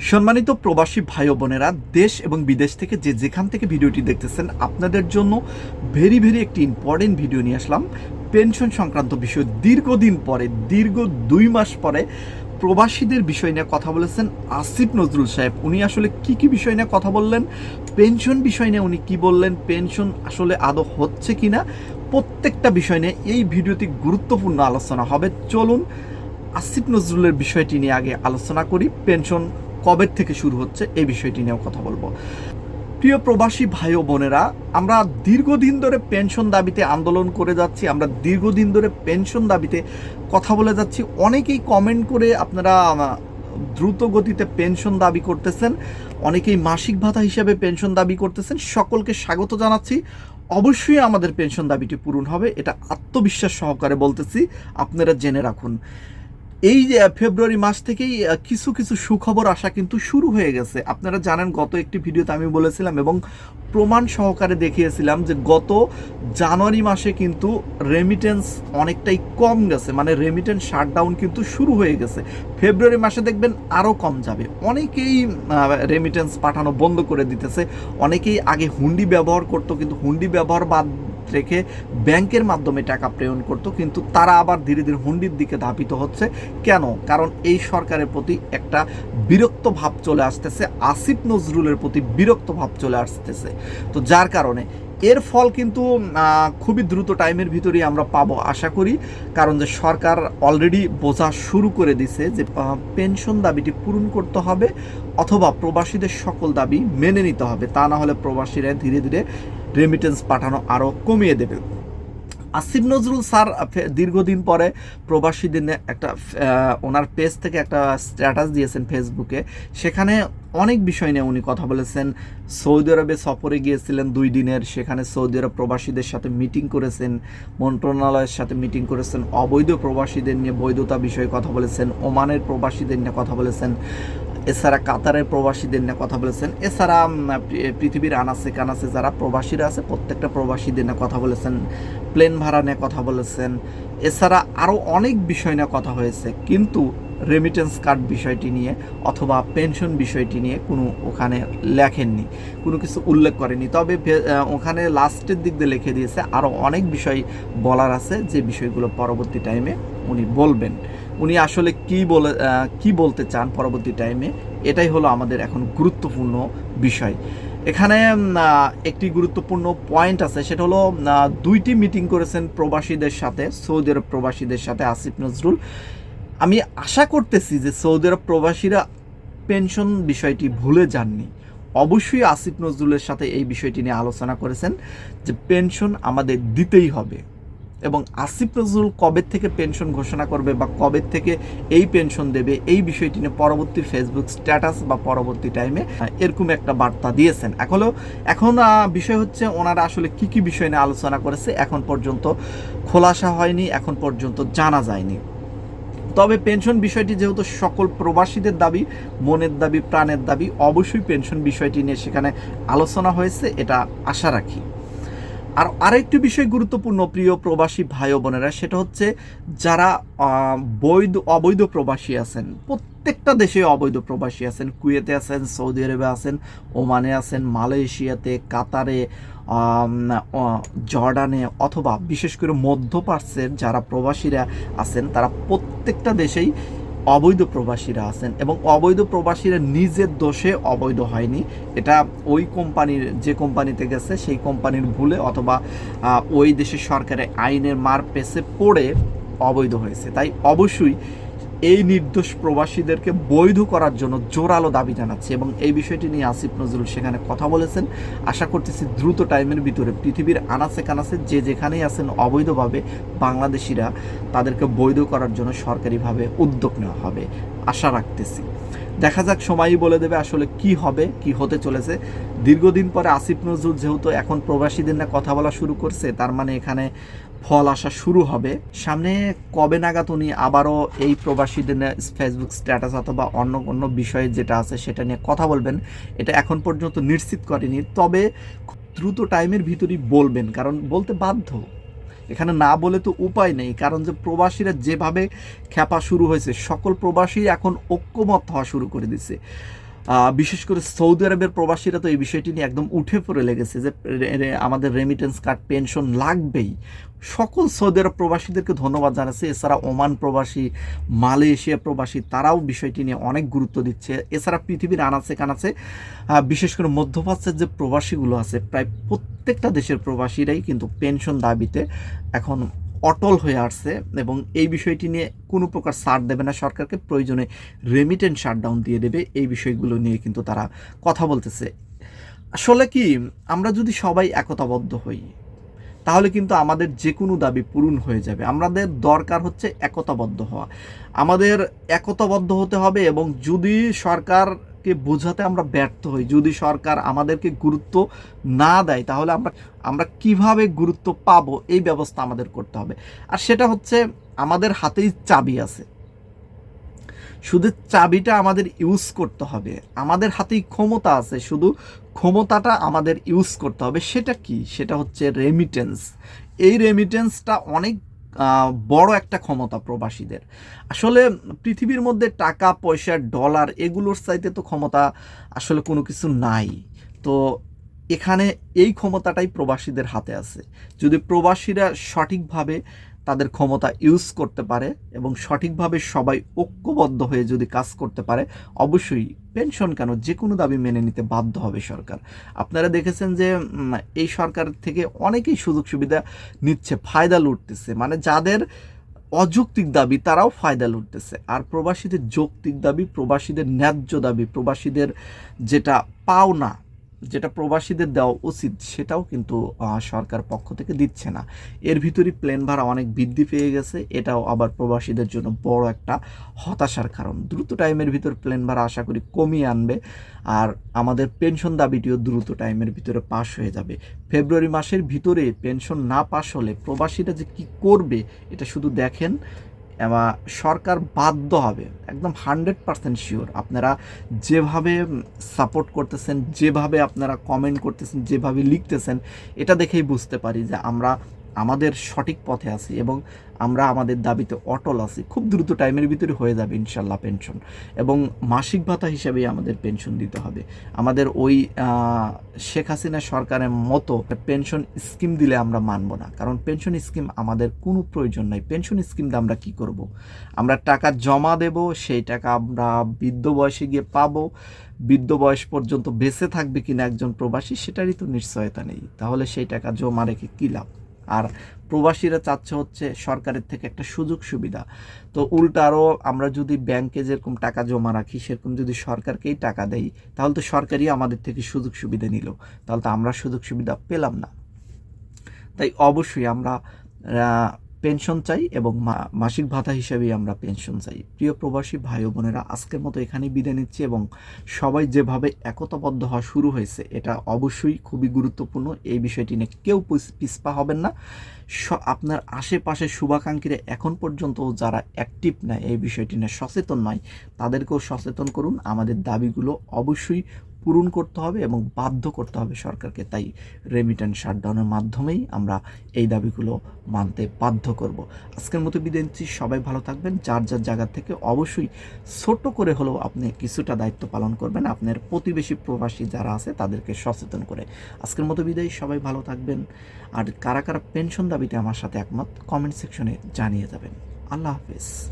সম্মানিত প্রবাসী ভাই বোনেরা, দেশ এবং বিদেশ থেকে যে যেখান থেকে ভিডিওটি দেখতেছেন, আপনাদের জন্য ভেরি ভেরি একটি ইম্পর্টেন্ট ভিডিও নিয়ে আসলাম। পেনশন সংক্রান্ত বিষয় দীর্ঘদিন পরে, দীর্ঘ দুই মাস পরে প্রবাসীদের বিষয় নিয়ে কথা বলেছেন আসিফ নজরুল সাহেব। উনি আসলে কি কি বিষয় নিয়ে কথা বললেন? পেনশন বিষয় নিয়ে উনি কি বললেন? পেনশন আসলে আদৌ হচ্ছে কিনা? প্রত্যেকটা বিষয় নিয়ে এই ভিডিওতে গুরুত্বপূর্ণ আলোচনা হবে। চলুন আসিফ নজরুলের বিষয়টি নিয়ে আগে আলোচনা করি। পেনশন কবে থেকে শুরু হচ্ছে এই বিষয়টি নিয়েও কথা বলব। প্রিয় প্রবাসী ভাই ও বোনেরা, আমরা দীর্ঘদিন ধরে পেনশন দাবিতে আন্দোলন করে যাচ্ছি, আমরা দীর্ঘদিন ধরে পেনশন দাবিতে কথা বলে যাচ্ছি। অনেকেই কমেন্ট করে আপনারা দ্রুত গতিতে পেনশন দাবি করতেছেন, অনেকেই মাসিক ভাতা হিসাবে পেনশন দাবি করতেছেন, সকলকে স্বাগত জানাচ্ছি। অবশ্যই আমাদের পেনশন দাবিটি পূরণ হবে, এটা আত্মবিশ্বাস সহকারে বলতেছি, আপনারা জেনে রাখুন। এই ফেব্রুয়ারি মাস থেকেই কিছু কিছু সুখবর আসা কিন্তু শুরু হয়ে গেছে। আপনারা জানেন, গত একটি ভিডিওতে আমি বলেছিলাম এবং প্রমাণ সহকারে দেখিয়েছিলাম যে, গত জানুয়ারি মাসে কিন্তু রেমিটেন্স অনেকটাই কম গেছে। মানে রেমিটেন্স শাটডাউন কিন্তু শুরু হয়ে গেছে। ফেব্রুয়ারি মাসে দেখবেন আরও কম যাবে। অনেকেই রেমিটেন্স পাঠানো বন্ধ করে দিতেছে। অনেকেই আগে হুন্ডি ব্যবহার করতো, কিন্তু হুন্ডি ব্যবহার বাদ রেখে ব্যাংকের মাধ্যমে টাকা প্রেরণ করতো, কিন্তু তারা আবার ধীরে ধীরে হুন্ডির দিকে ধাবিত হচ্ছে। কেন? কারণ এই সরকারের প্রতি একটা বিরক্ত ভাব চলে আসতেছে, আসিফ নজরুলের প্রতি বিরক্ত ভাব চলে আসতেছে। তো যার কারণে এর ফল কিন্তু খুবই দ্রুত টাইমের ভিতরেই আমরা পাবো আশা করি। কারণ যে সরকার অলরেডি বোঝা শুরু করে দিছে যে পেনশন দাবিটি পূরণ করতে হবে অথবা প্রবাসীদের সকল দাবি মেনে নিতে হবে। তা না হলে প্রবাসীরা ধীরে ধীরে রেমিটেন্স পাঠানো আরও কমিয়ে দেবে। আসিফ নজরুল স্যার দীর্ঘদিন পরে প্রবাসীদের একটা ওনার পেজ থেকে একটা স্ট্যাটাস দিয়েছেন ফেসবুকে সেখানে অনেক বিষয় নিয়ে উনি কথা বলেছেন। সৌদি আরবে সফরে গিয়েছিলেন দুই দিনের, সেখানে সৌদি আরব প্রবাসীদের সাথে মিটিং করেছেন, মন্ত্রণালয়ের সাথে মিটিং করেছেন, অবৈধ প্রবাসীদের নিয়ে বৈধতা বিষয়ে কথা বলেছেন, ওমানের প্রবাসীদের নিয়ে কথা বলেছেন। এছাড়া কাতারের প্রবাসীদের নিয়ে কথা বলেছেন। এছাড়া পৃথিবীর আনাসে কানাসে যারা প্রবাসীরা আছে, প্রত্যেকটা প্রবাসীদের নিয়ে কথা বলেছেন। প্লেন ভাড়া নিয়ে কথা বলেছেন। এছাড়া আরও অনেক বিষয় নিয়ে কথা হয়েছে। কিন্তু রেমিটেন্স কার্ড বিষয়টি নিয়ে অথবা পেনশন বিষয়টি নিয়ে কোনো ওখানে লেখেননি, কোনো কিছু উল্লেখ করেনি তবে ওখানে লাস্টের দিক দিয়ে লিখে দিয়েছে আরও অনেক বিষয় বলার আছে। যে বিষয়গুলো পরবর্তী টাইমে উনি বলবেন। উনি আসলে কি বলে কি বলতে চান পরবর্তী টাইমে এটাই হলো আমাদের এখন গুরুত্বপূর্ণ বিষয়। এখানে একটি গুরুত্বপূর্ণ পয়েন্ট আছে, সেটা হলো দুইটি মিটিং করেছেন প্রবাসীদের সাথে, সৌদি আরব প্রবাসীদের সাথে আসিফ নজরুল। আমি আশা করতেছি যে সৌদি আরব প্রবাসীরা পেনশন বিষয়টি ভুলে যাননি। অবশ্যই আসিফ নজরুলের সাথে এই বিষয়টি নিয়ে আলোচনা করেছেন যে পেনশন আমাদের দিতেই হবে। এবং আসিফ নজরুল কবে থেকে পেনশন ঘোষণা করবে বা কবে থেকে এই পেনশন দেবে, এই বিষয়টি নিয়ে পরবর্তী ফেসবুক স্ট্যাটাস বা পরবর্তী টাইমে এরকম একটা বার্তা দিয়েছেন। এখনও এখন বিষয় হচ্ছে ওনারা আসলে কি কি বিষয় নিয়ে আলোচনা করেছে, এখন পর্যন্ত খোলাসা হয়নি, এখন পর্যন্ত জানা যায়নি। তবে পেনশন বিষয়টি যেহেতু সকল প্রবাসীদের দাবি, মনের দাবি, প্রাণের দাবি, অবশ্যই পেনশন বিষয়টি নিয়ে সেখানে আলোচনা হয়েছে, এটা আশা রাখি। আর আরেকটি বিষয় গুরুত্বপূর্ণ প্রিয় প্রবাসী ভাই বোনেরা, সেটা হচ্ছে যারা বৈধ, অবৈধ প্রবাসী আছেন, প্রত্যেকটা দেশে অবৈধ প্রবাসী আছেন। কুয়েতে আছেন, সৌদি আরবে আছেন, ওমানে আছেন, মালয়েশিয়াতে, কাতারে জর্ডানে অথবা বিশেষ করে মধ্য মধ্যপ্রাচ্যের যারা প্রবাসীরা আছেন, তারা প্রত্যেকটা দেশেই অবৈধ প্রবাসীরা আছেন এবং অবৈধ প্রবাসীরা নিজের দোষে অবৈধ হয়নি। এটা ওই কোম্পানির, যে কোম্পানিতে গেছে সেই কোম্পানির ভুলে অথবা ওই দেশের সরকারের আইনের মার পেছে পড়ে অবৈধ হয়েছে। তাই অবশ্যই এই নির্দোষ প্রবাসীদেরকে বৈধ করার জন্য জোরালো দাবি জানাচ্ছে এবং এই বিষয়টি নিয়ে আসিফ নজরুল সেখানে কথা বলেছেন। আশা করতেছি দ্রুত টাইমের ভিতরে পৃথিবীর আনাচে কানাচে যে যেখানেই আছেন অবৈধভাবে বাংলাদেশিরা তাদেরকে বৈধ করার জন্য সরকারিভাবে উদ্যোগ নেওয়া হবে। আশা রাখতেছি। দেখা যাক, সময়ই বলে দেবে আসলে কি হবে, কি হতে চলেছে। দীর্ঘদিন পরে আসিফ নজরুল যেহেতু এখন প্রবাসীদের না কথা বলা শুরু করছে, তার মানে এখানে ফল আসা শুরু হবে। সামনে কবে নাগাদ উনি আবারও এই প্রবাসীদের ফেসবুক স্ট্যাটাস অথবা অন্য অন্য বিষয়ে যেটা আছে সেটা নিয়ে কথা বলবেন। এটা এখন পর্যন্ত নিশ্চিত করেনি। তবে দ্রুত টাইমের ভিতরেই বলবেন কারণ বলতে বাধ্য। এখানে না বলে তো উপায় নেই কারণ যে প্রবাসীরা যেভাবে খ্যাপা শুরু হয়েছে সকল প্রবাসী এখন ঐক্যমত হওয়া শুরু করে আহ, বিশেষ করে সৌদি আরবের প্রবাসীরা তো এই বিষয়টি নিয়ে একদম উঠে পড়ে লেগেছে যে আমাদের রেমিটেন্স কার্ড পেনশন লাগবেই। সকল সৌদি আরব প্রবাসীদেরকে ধন্যবাদ জানাচ্ছে। এছাড়া ওমান প্রবাসী, মালয়েশিয়া প্রবাসী, তারাও বিষয়টি নিয়ে অনেক গুরুত্ব দিচ্ছে। এছাড়া পৃথিবীর আনাচে কানাচে বিশেষ করে মধ্যপ্রাচ্যের যে প্রবাসীগুলো আছে, প্রায় প্রত্যেকটা দেশের প্রবাসীরাই কিন্তু পেনশন দাবিতে এখন অটল হয়ে আসছে এবং এই বিষয়টি নিয়ে কোনো প্রকার ছাড় দেবে না সরকারকে, প্রয়োজনে রেমিটেন্স শাটডাউন দিয়ে দেবে। এই বিষয়গুলো নিয়ে কিন্তু তারা কথা বলতেছে। আসলে কি, আমরা যদি সবাই একতাবদ্ধ হই, তাহলে কিন্তু আমাদের যে কোনো দাবি পূরণ হয়ে যাবে। আমাদের দরকার হচ্ছে একতাবদ্ধ হওয়া। আমাদের একতাবদ্ধ হতে হবে এবং যদি সরকারকে বোঝাতে আমরা ব্যর্থ হই। যদি সরকার আমাদেরকে গুরুত্ব না দেয়, তাহলে আমরা আমরা কীভাবে গুরুত্ব পাবো? এই ব্যবস্থা আমাদের করতে হবে। আর সেটা হচ্ছে আমাদের হাতেই চাবি আছে। শুধু চাবিটা আমাদের ইউজ করতে হবে। আমাদের হাতেই ক্ষমতা আছে। শুধু ক্ষমতাটা আমাদের ইউজ করতে হবে। সেটা কি? সেটা হচ্ছে রেমিটেন্স এই রেমিটেন্সটা অনেক বড় একটা ক্ষমতা প্রবাসীদের। আসলে পৃথিবীর মধ্যে টাকা, পয়সা, ডলার এগুলোর চাইতে তো ক্ষমতা আসলে কোনো কিছু নাই। তো এখানে এই ক্ষমতাটাই প্রবাসীদের হাতে আছে। যদি প্রবাসীরা সঠিকভাবে তাদের ক্ষমতা ইউজ করতে পারে এবং সঠিকভাবে সবাই ঐক্যবদ্ধ হয়ে যদি কাজ করতে পারে, অবশ্যই পেনশন কেন যে কোনো দাবি মেনে নিতে বাধ্য হবে সরকার। আপনারা দেখেছেন যে এই সরকার থেকে অনেকেই সুযোগ সুবিধা নিচ্ছে, ফায়দা লুটতেছে। মানে যাদের অযৌক্তিক দাবি, তারাও ফায়দা লুটতেছে। আর প্রবাসীদের যৌক্তিক দাবি, প্রবাসীদের ন্যায্য দাবি, প্রবাসীদের যেটা পাওনা যেটা প্রবাসীদের দেওয়া উচিত, সেটাও কিন্তু সরকার পক্ষ থেকে দিচ্ছে না। এর ভিতরই প্লেন ভাড়া অনেক বৃদ্ধি পেয়ে গেছে, এটাও আবার প্রবাসীদের জন্য বড় একটা হতাশার কারণ। দ্রুত টাইমের ভিতর প্লেন ভাড়া আশা করি কমিয়ে আনবে, আর আমাদের পেনশন দাবিটিও দ্রুত টাইমের ভিতরে পাস হয়ে যাবে। ফেব্রুয়ারি মাসের ভিতরে পেনশন না পাস হলে প্রবাসীরা যে কি করবে, এটা শুধু দেখেন। এবার সরকার বাধ্য হবে, একদম হান্ড্রেড পার্সেন্ট শিওর। আপনারা যেভাবে সাপোর্ট করতেছেন, যেভাবে আপনারা কমেন্ট করতেছেন, যেভাবে লিখতেছেন, এটা দেখেই বুঝতে পারি যে আমরা আমাদের সঠিক পথে আছি এবং আমরা আমাদের দাবিতে অটল আছি। খুব দ্রুত টাইমের ভিতরে হয়ে যাবে ইনশাল্লাহ পেনশন এবং মাসিক ভাতা হিসেবেই আমাদের পেনশন দিতে হবে। আমাদের ওই শেখ হাসিনা সরকারের মতো পেনশন স্কিম দিলে আমরা মানব না। কারণ পেনশন স্কিম আমাদের কোনো প্রয়োজন নাই। পেনশন স্কিম দিয়ে আমরা কি করব? আমরা টাকা জমা দেব, সেই টাকা আমরা বৃদ্ধ বয়সে গিয়ে পাবো। বৃদ্ধ বয়স পর্যন্ত বেঁচে থাকবে কিনা একজন প্রবাসী, সেটারই তো নিশ্চয়তা নেই। তাহলে সেই টাকা জমা রেখে কী লাভ? আর প্রবাসীরা চাচ্ছে হচ্ছে সরকারের থেকে একটা সুযোগ সুবিধা। তো উল্টা আরও আমরা যদি ব্যাংকে যেরকম টাকা জমা রাখি, সেরকম যদি সরকারকেই টাকা দেই, তাহলে তো সরকারই আমাদের থেকে সুযোগ সুবিধা নিল। তাহলে তো আমরা সুযোগ সুবিধা পেলাম না। তাই অবশ্যই আমরা পেনশন চাই এবং মাসিক ভাতা হিসেবেই আমরা পেনশন চাই। প্রিয় প্রবাসী ভাই বোনেরা, আজকের মতো এখানেই বিদায় নিচ্ছি এবং সবাই যেভাবে একতাবদ্ধ হওয়া শুরু হয়েছে, এটা অবশ্যই খুবই গুরুত্বপূর্ণ। এই বিষয়টি নিয়ে কেউ পিছপা হবেন না। আপনার আশেপাশে শুভাকাঙ্ক্ষীরা এখন পর্যন্ত যারা অ্যাক্টিভ নয় এই বিষয়টি নিয়ে সচেতন নয়, তাদেরকেও সচেতন করুন। আমাদের দাবিগুলো অবশ্যই পূরণ করতে হবে এবং বাধ্য করতে হবে সরকারকে। তাই রেমিটেন্স শাটডাউনের মাধ্যমেই আমরা এই দাবিগুলো মানতে বাধ্য করব। আজকের মতো বিদায় নিচ্ছি। সবাই ভালো থাকবেন। যার যার জায়গা থেকে অবশ্যই ছোট করে হলেও আপনি কিছুটা দায়িত্ব পালন করবেন। আপনার প্রতিবেশী প্রবাসী যারা আছে তাদেরকে সচেতন করে। আজকের মতো বিদায়। সবাই ভালো থাকবেন। আর কারা কারা পেনশন দাবিতে আমার সাথে একমত কমেন্ট সেকশনে জানিয়ে যাবেন। আল্লাহ হাফেজ।